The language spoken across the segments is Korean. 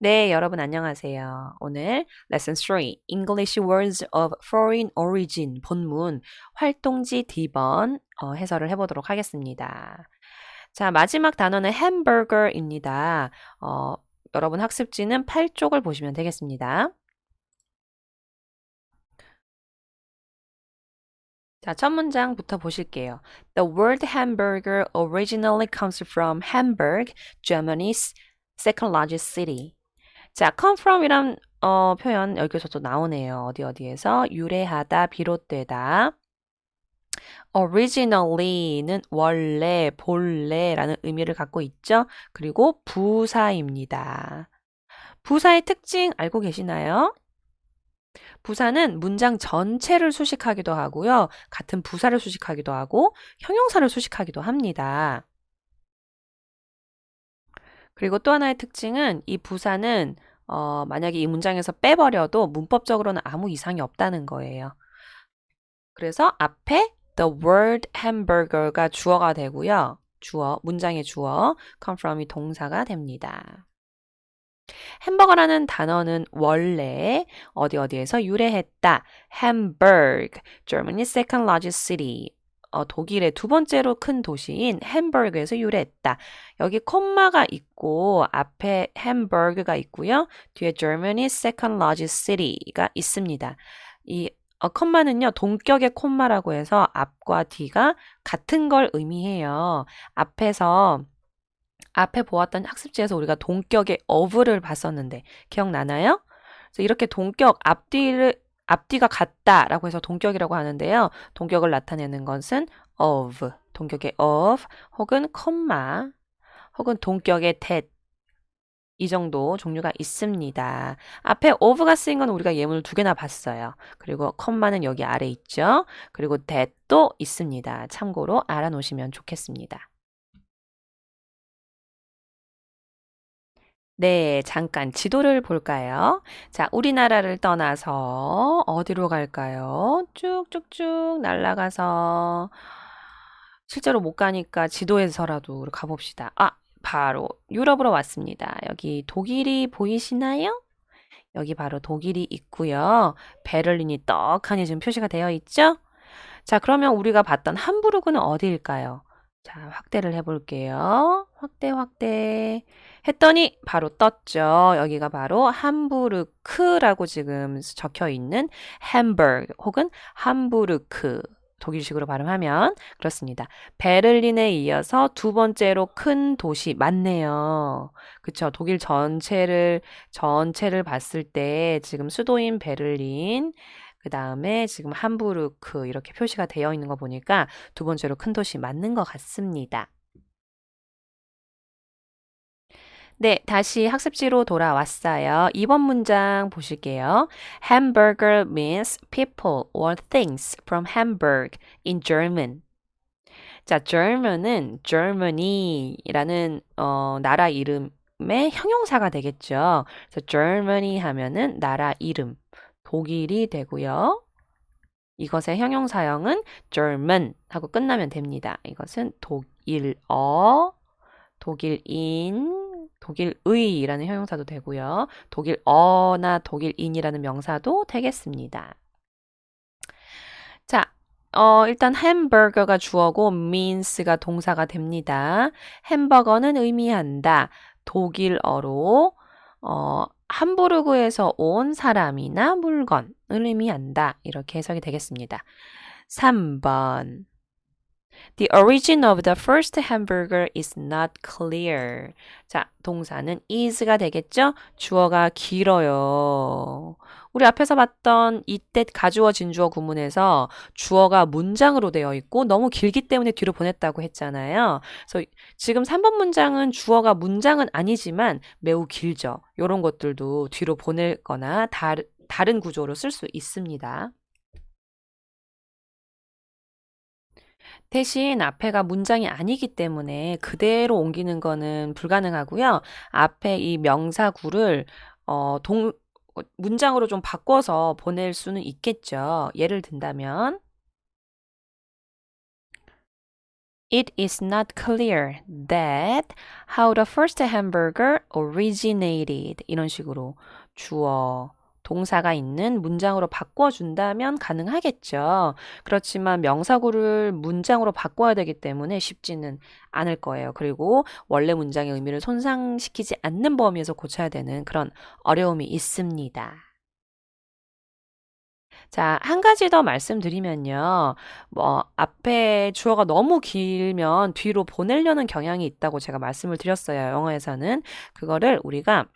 네, 여러분 안녕하세요. 오늘 Lesson 3 English Words of Foreign Origin 본문 활동지 D번 어, 해설을 해보도록 하겠습니다. 자, 마지막 단어는 hamburger입니다. 어, 여러분 학습지는 8쪽을 보시면 되겠습니다. 자, 첫 문장부터 보실게요. The word hamburger originally comes from Hamburg, Germany's second largest city. 자, come from이란 어, 표현 여기서도 나오네요. 어디 어디에서 유래하다, 비롯되다. originally는 원래, 본래라는 의미를 갖고 있죠. 그리고 부사입니다. 부사의 특징 알고 계시나요? 부사는 문장 전체를 수식하기도 하고요. 같은 부사를 수식하기도 하고 형용사를 수식하기도 합니다. 그리고 또 하나의 특징은 이 부사는 어, 만약에 이 문장에서 빼버려도 문법적으로는 아무 이상이 없다는 거예요. 그래서 앞에 the word hamburger가 주어가 되고요. 주어, 문장의 주어, come from이 동사가 됩니다. 햄버거라는 단어는 원래 어디 어디에서 유래했다. Hamburg, Germany's second largest city. 어, 독일의 두 번째로 큰 도시인 햄버그에서 유래했다. 여기 콤마가 있고 앞에 햄버그가 있고요. 뒤에 Germany's second largest city가 있습니다. 이 어, 콤마는요, 동격의 콤마라고 해서 앞과 뒤가 같은 걸 의미해요. 앞에서 앞에 보았던 학습지에서 우리가 동격의 of를 봤었는데 기억나나요? 그래서 이렇게 동격 앞뒤를 앞뒤가 같다라고 해서 동격이라고 하는데요. 동격을 나타내는 것은 of, 동격의 of 혹은 콤마 혹은 동격의 that 이 정도 종류가 있습니다. 앞에 of가 쓰인 건 우리가 예문을 두 개나 봤어요. 그리고 콤마는 여기 아래 있죠. 그리고 that도 있습니다. 참고로 알아놓으시면 좋겠습니다. 네, 잠깐 지도를 볼까요? 자, 우리나라를 떠나서 어디로 갈까요? 쭉쭉쭉 날아가서 실제로 못 가니까 지도에서라도 가봅시다. 아, 바로 유럽으로 왔습니다. 여기 독일이 보이시나요? 여기 바로 독일이 있고요. 베를린이 떡하니 지금 표시가 되어 있죠? 자, 그러면 우리가 봤던 함부르크는 어디일까요? 자, 확대를 해볼게요. 확대, 확대. 했더니 바로 떴죠. 여기가 바로 함부르크라고 지금 적혀 있는 햄버그 혹은 함부르크. 독일식으로 발음하면 그렇습니다. 베를린에 이어서 두 번째로 큰 도시 맞네요. 그쵸? 독일 전체를 전체를 봤을 때 지금 수도인 베를린 그 다음에 지금 함부르크 이렇게 표시가 되어 있는 거 보니까 두 번째로 큰 도시 맞는 것 같습니다. 네, 다시 학습지로 돌아왔어요. 이번 문장 보실게요. Hamburger means people or things from Hamburg in German. 자, German은 Germany라는 어, 나라 이름의 형용사가 되겠죠. 그래서 Germany 하면은 나라 이름, 독일이 되고요. 이것의 형용사형은 German 하고 끝나면 됩니다. 이것은 독일어, 독일인, 독일의라는 형용사도 되고요. 독일어나 독일인이라는 명사도 되겠습니다. 자, 어, 일단 햄버거가 주어고 means가 동사가 됩니다. 햄버거는 의미한다. 독일어로 어, 함부르크에서 온 사람이나 물건을 의미한다. 이렇게 해석이 되겠습니다. 3번 The origin of the first hamburger is not clear. 자, 동사는 is가 되겠죠? 주어가 길어요. 우리 앞에서 봤던 이때 가주어 진주어 구문에서 주어가 문장으로 되어 있고 너무 길기 때문에 뒤로 보냈다고 했잖아요. 그래서 지금 3번 문장은 주어가 문장은 아니지만 매우 길죠. 이런 것들도 뒤로 보낼 거나 다른 다른 구조로 쓸 수 있습니다. 대신 앞에가 문장이 아니기 때문에 그대로 옮기는 거는 불가능하고요. 앞에 이 명사구를 어, 동, 문장으로 좀 바꿔서 보낼 수는 있겠죠. 예를 든다면 It is not clear that how the first hamburger originated. 이런 식으로 주어, 동사가 있는 문장으로 바꿔준다면 가능하겠죠. 그렇지만 명사구를 문장으로 바꿔야 되기 때문에 쉽지는 않을 거예요. 그리고 원래 문장의 의미를 손상시키지 않는 범위에서 고쳐야 되는 그런 어려움이 있습니다. 자, 한 가지 더 말씀드리면요. 뭐, 앞에 주어가 너무 길면 뒤로 보내려는 경향이 있다고 제가 말씀을 드렸어요. 영어에서는. 그거를 우리가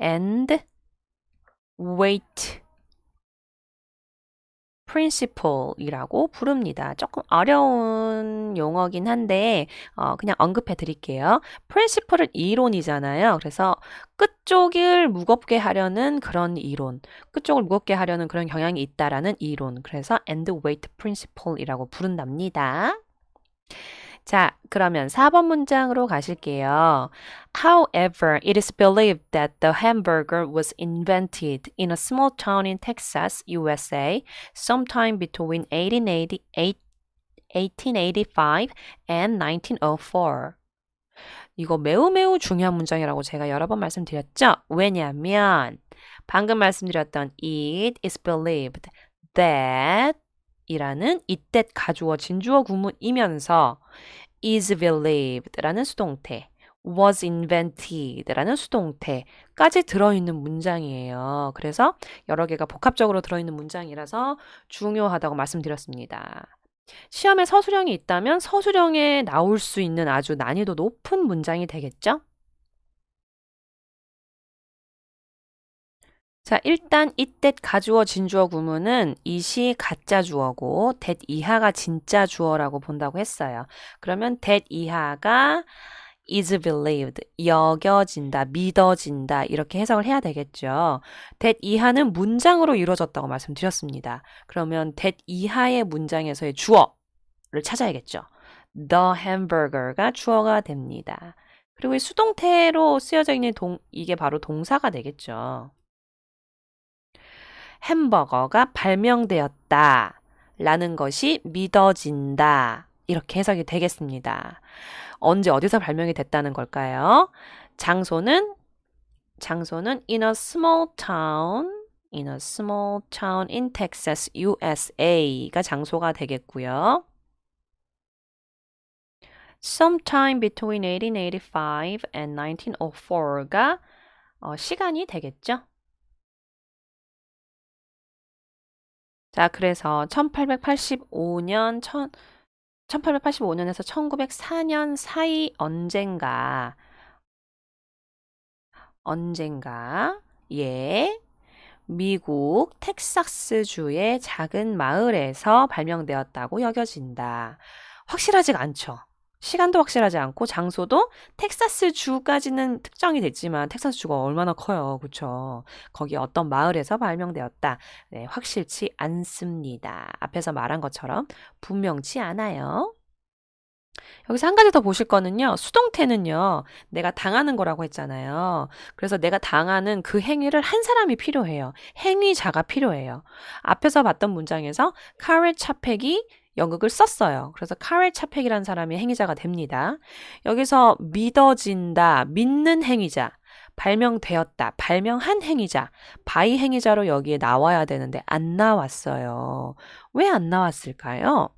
and wait principle이라고 부릅니다. 조금 어려운 용어긴 한데 어, 그냥 언급해 드릴게요. principle은 이론이잖아요. 그래서 끝쪽을 무겁게 하려는 그런 이론, 끝쪽을 무겁게 하려는 그런 경향이 있다라는 이론. 그래서 and weight principle이라고 부른답니다. 자, 그러면 4번 문장으로 가실게요. However, it is believed that the hamburger was invented in a small town in Texas, USA, sometime between 1888, 1885 and 1904. 이거 매우 매우 중요한 문장이라고 제가 여러 번 말씀드렸죠? 왜냐하면 방금 말씀드렸던 it is believed that 이라는 이때 가주어 진주어 구문이면서 is believed 라는 수동태 was invented 라는 수동태까지 들어있는 문장이에요. 그래서 여러 개가 복합적으로 들어있는 문장이라서 중요하다고 말씀드렸습니다. 시험에 서술형이 있다면 서술형에 나올 수 있는 아주 난이도 높은 문장이 되겠죠? 자, 일단 이때 가주어 진주어 구문은 이시 가짜 주어고 that 이하가 진짜 주어라고 본다고 했어요. 그러면 that 이하가 is believed, 여겨진다, 믿어진다 이렇게 해석을 해야 되겠죠. that 이하는 문장으로 이루어졌다고 말씀드렸습니다. 그러면 that 이하의 문장에서의 주어를 찾아야겠죠. The hamburger가 주어가 됩니다. 그리고 이 수동태로 쓰여져 있는 동, 이게 바로 동사가 되겠죠. 햄버거가 발명되었다. 라는 것이 믿어진다. 이렇게 해석이 되겠습니다. 언제 어디서 발명이 됐다는 걸까요? 장소는 장소는 in a small town in a small town in Texas, USA가 장소가 되겠고요. sometime between 1885 and 1904가 어, 시간이 되겠죠. 자, 그래서 1885년, 1885년에서 1904년 사이 언젠가, 언젠가, 예, 미국 텍사스주의 작은 마을에서 발명되었다고 여겨진다. 확실하지가 않죠. 시간도 확실하지 않고 장소도 텍사스 주까지는 특정이 됐지만 텍사스 주가 얼마나 커요. 그렇죠? 거기 어떤 마을에서 발명되었다. 네, 확실치 않습니다. 앞에서 말한 것처럼 분명치 않아요. 여기서 한 가지 더 보실 거는요. 수동태는요. 내가 당하는 거라고 했잖아요. 그래서 내가 당하는 그 행위를 한 사람이 필요해요. 행위자가 필요해요. 앞에서 봤던 문장에서 카레 차팩이 연극을 썼어요. 그래서 카렐 차펙이라는 사람이 행위자가 됩니다. 여기서 믿어진다, 믿는 행위자, 발명되었다, 발명한 행위자, 바이 행위자로 여기에 나와야 되는데 안 나왔어요. 왜 안 나왔을까요?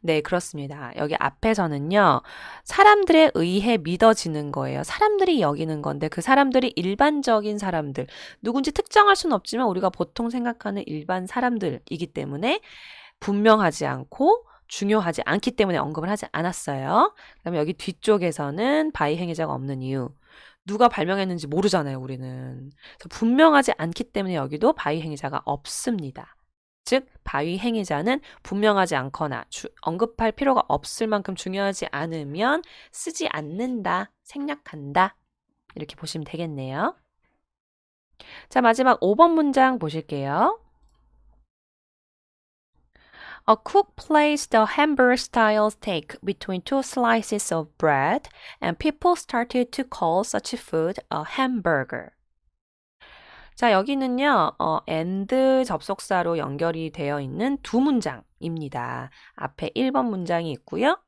네, 그렇습니다. 여기 앞에서는요, 사람들에 의해 믿어지는 거예요. 사람들이 여기는 건데, 그 사람들이 일반적인 사람들, 누군지 특정할 수는 없지만, 우리가 보통 생각하는 일반 사람들이기 때문에, 분명하지 않고 중요하지 않기 때문에 언급을 하지 않았어요. 그다음에 여기 뒤쪽에서는 바이 행위자가 없는 이유. 누가 발명했는지 모르잖아요, 우리는. 분명하지 않기 때문에 여기도 바이 행위자가 없습니다. 즉, 바위 행위자는 분명하지 않거나 주, 언급할 필요가 없을 만큼 중요하지 않으면 쓰지 않는다, 생략한다. 이렇게 보시면 되겠네요. 자, 마지막 5번 문장 보실게요. A cook placed a hamburger style steak between two slices of bread, and people started to call such food a hamburger. 자, 여기는요, 어, and 접속사로 연결이 되어 있는 두 문장입니다. 앞에 1번 문장이 있고요.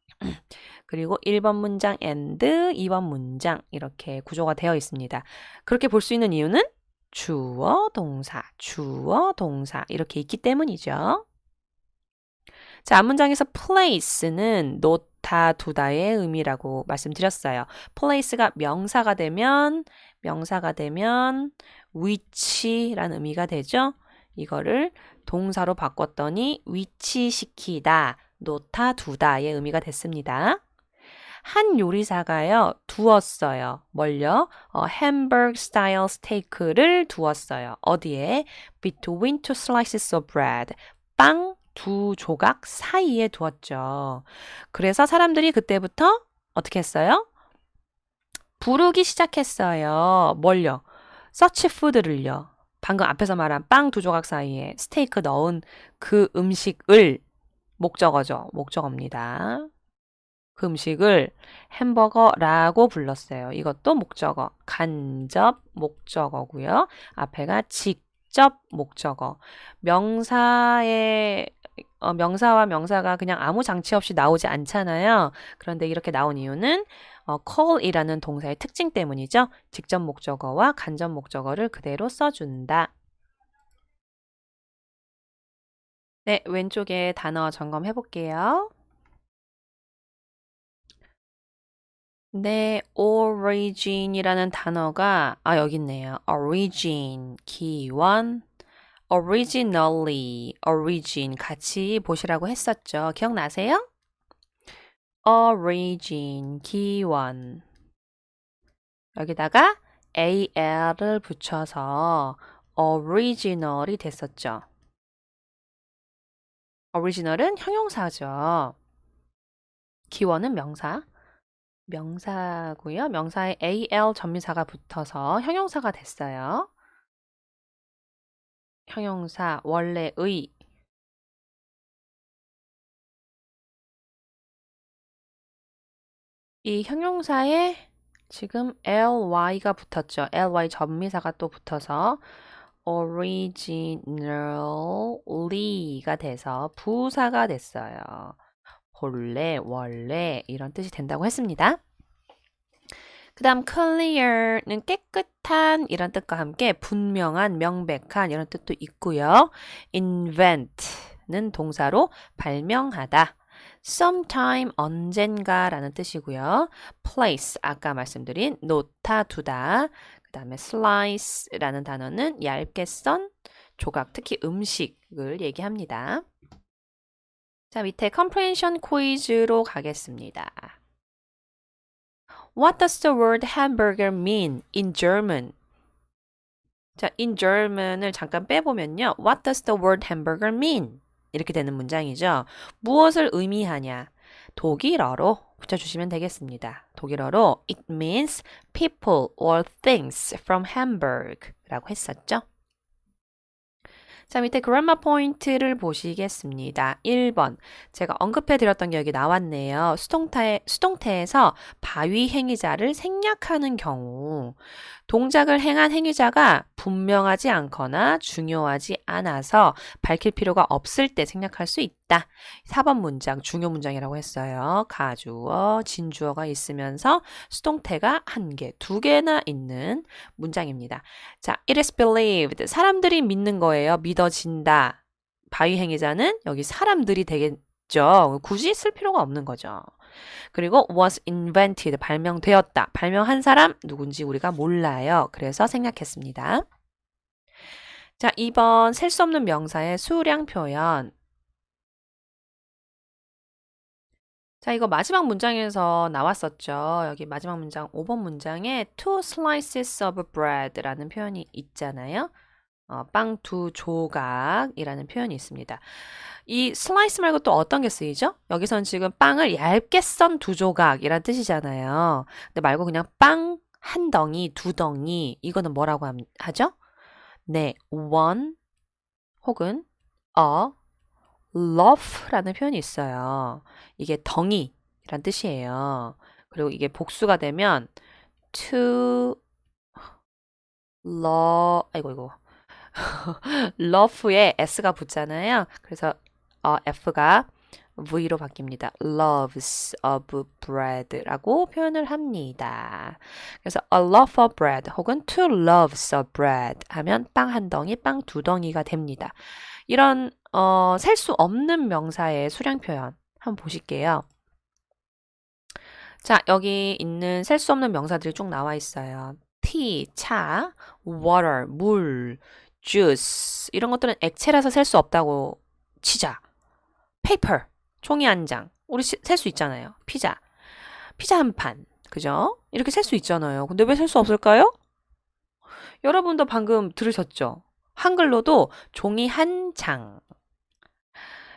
그리고 1번 문장 and 2번 문장 이렇게 구조가 되어 있습니다. 그렇게 볼 수 있는 이유는 주어, 동사, 주어, 동사 이렇게 있기 때문이죠. 자, 앞문장에서 place는 놓다, 두다의 의미라고 말씀드렸어요. place가 명사가 되면 명사가 되면 위치라는 의미가 되죠. 이거를 동사로 바꿨더니 위치시키다, 놓다, 두다의 의미가 됐습니다. 한 요리사가요, 두었어요. 뭘요? 어, 햄버거 스타일 스테이크를 두었어요. 어디에? Between two slices of bread. 빵 두 조각 사이에 두었죠. 그래서 사람들이 그때부터 어떻게 했어요? 부르기 시작했어요. 뭘요? 서치 푸드를요. 방금 앞에서 말한 빵 두 조각 사이에 스테이크 넣은 그 음식을 목적어죠. 목적어입니다. 그 음식을 햄버거라고 불렀어요. 이것도 목적어. 간접 목적어고요. 앞에가 직접 목적어. 명사의 어, 명사와 명사가 그냥 아무 장치 없이 나오지 않잖아요. 그런데 이렇게 나온 이유는 어, call이라는 동사의 특징 때문이죠. 직접 목적어와 간접 목적어를 그대로 써준다. 네, 왼쪽에 단어 점검해 볼게요. 네, origin이라는 단어가 아 여기 있네요. origin 기원 originally, origin 같이 보시라고 했었죠. 기억나세요? origin, 기원. 여기다가 al을 붙여서 original이 됐었죠. original은 형용사죠. 기원은 명사. 명사고요. 명사에 al 전미사가 붙어서 형용사가 됐어요. 형용사 원래의 이 형용사에 지금 ly가 붙었죠. ly 전미사가 또 붙어서 originally가 돼서 부사가 됐어요. 본래, 원래 이런 뜻이 된다고 했습니다. 그 다음 clear는 깨끗한 이런 뜻과 함께 분명한, 명백한 이런 뜻도 있고요. invent는 동사로 발명하다. sometime 언젠가라는 뜻이고요. place 아까 말씀드린 놓다 두다. 그 다음에 slice라는 단어는 얇게 썬 조각, 특히 음식을 얘기합니다. 자, 밑에 comprehension quiz로 가겠습니다. What does the word hamburger mean in German? 자, in German을 잠깐 빼보면요. What does the word hamburger mean? 이렇게 되는 문장이죠. 무엇을 의미하냐? 독일어로 붙여주시면 되겠습니다. 독일어로 it means people or things from Hamburg 라고 했었죠. 자, 밑에 그래머 포인트를 보시겠습니다. 1번. 제가 언급해 드렸던 게 여기 나왔네요. 수동태, 수동태에서 바위 행위자를 생략하는 경우 동작을 행한 행위자가 분명하지 않거나 중요하지 않아서 밝힐 필요가 없을 때 생략할 수 있다. 4번 문장, 중요 문장이라고 했어요. 가주어, 진주어가 있으면서 수동태가 한 개, 두 개나 있는 문장입니다. 자, it is believed. 사람들이 믿는 거예요. 믿어진다. 바위 행위자는 여기 사람들이 되겠죠. 굳이 쓸 필요가 없는 거죠. 그리고 was invented 발명되었다. 발명한 사람 누군지 우리가 몰라요. 그래서 생략했습니다. 자, 2번 셀 수 없는 명사의 수량 표현. 자, 이거 마지막 문장에서 나왔었죠. 여기 마지막 문장 5번 문장에 two slices of bread라는 표현이 있잖아요. 어, 빵 두 조각이라는 표현이 있습니다. 이 슬라이스 말고 또 어떤 게 쓰이죠? 여기선 지금 빵을 얇게 썬 두 조각이란 뜻이잖아요. 근데 말고 그냥 빵 한 덩이, 두 덩이 이거는 뭐라고 하죠? 네, one 혹은 a loaf라는 표현이 있어요. 이게 덩이란 뜻이에요. 그리고 이게 복수가 되면 to lo 아이고 이거 love에 s가 붙잖아요. 그래서 어, f가 v로 바뀝니다. loves of bread라고 표현을 합니다. 그래서 a loaf of bread 혹은 two loaves of bread 하면 빵 한 덩이, 빵 두 덩이가 됩니다. 이런 어, 셀 수 없는 명사의 수량 표현 한번 보실게요. 자, 여기 있는 셀 수 없는 명사들이 쭉 나와 있어요. tea, 차, water, 물, juice 이런 것들은 액체라서 셀 수 없다고 치자. paper, 종이 한 장. 우리 셀 수 있잖아요. 피자. 피자 한 판. 그죠? 이렇게 셀 수 있잖아요. 근데 왜 셀 수 없을까요? 여러분도 방금 들으셨죠? 한글로도 종이 한 장,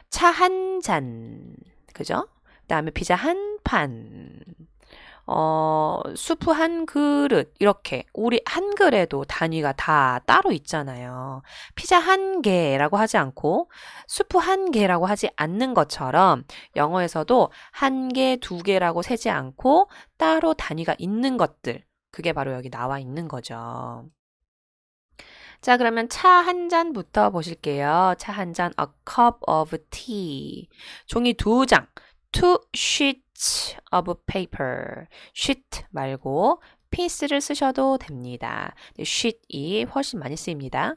차 한 잔, 그죠? 그 다음에 피자 한 판, 어, 수프 한 그릇 이렇게 우리 한글에도 단위가 다 따로 있잖아요. 피자 한 개라고 하지 않고 수프 한 개라고 하지 않는 것처럼 영어에서도 한 개, 두 개라고 세지 않고 따로 단위가 있는 것들 그게 바로 여기 나와 있는 거죠. 자, 그러면 차 한 잔부터 보실게요. 차 한 잔, a cup of tea. 종이 두 장, two sheets of paper. sheet 말고 piece를 쓰셔도 됩니다. sheet이 훨씬 많이 쓰입니다.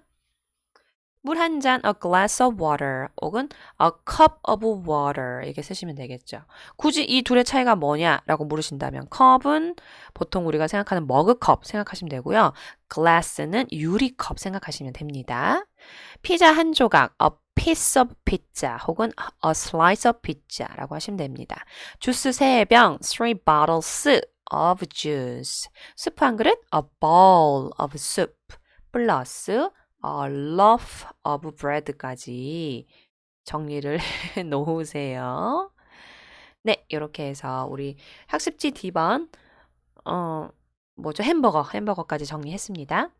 물 한 잔, a glass of water 혹은 a cup of water 이렇게 쓰시면 되겠죠. 굳이 이 둘의 차이가 뭐냐라고 물으신다면 컵은 보통 우리가 생각하는 머그컵 생각하시면 되고요. glass는 유리컵 생각하시면 됩니다. 피자 한 조각, a piece of pizza 혹은 a slice of pizza라고 하시면 됩니다. 주스 세 병, three bottles of juice. 수프 한 그릇, a bowl of soup. 플러스 a loaf of bread까지 정리를 해 놓으세요. 네, 이렇게 해서 우리 학습지 D번 어 뭐죠? 햄버거, 햄버거까지 정리했습니다.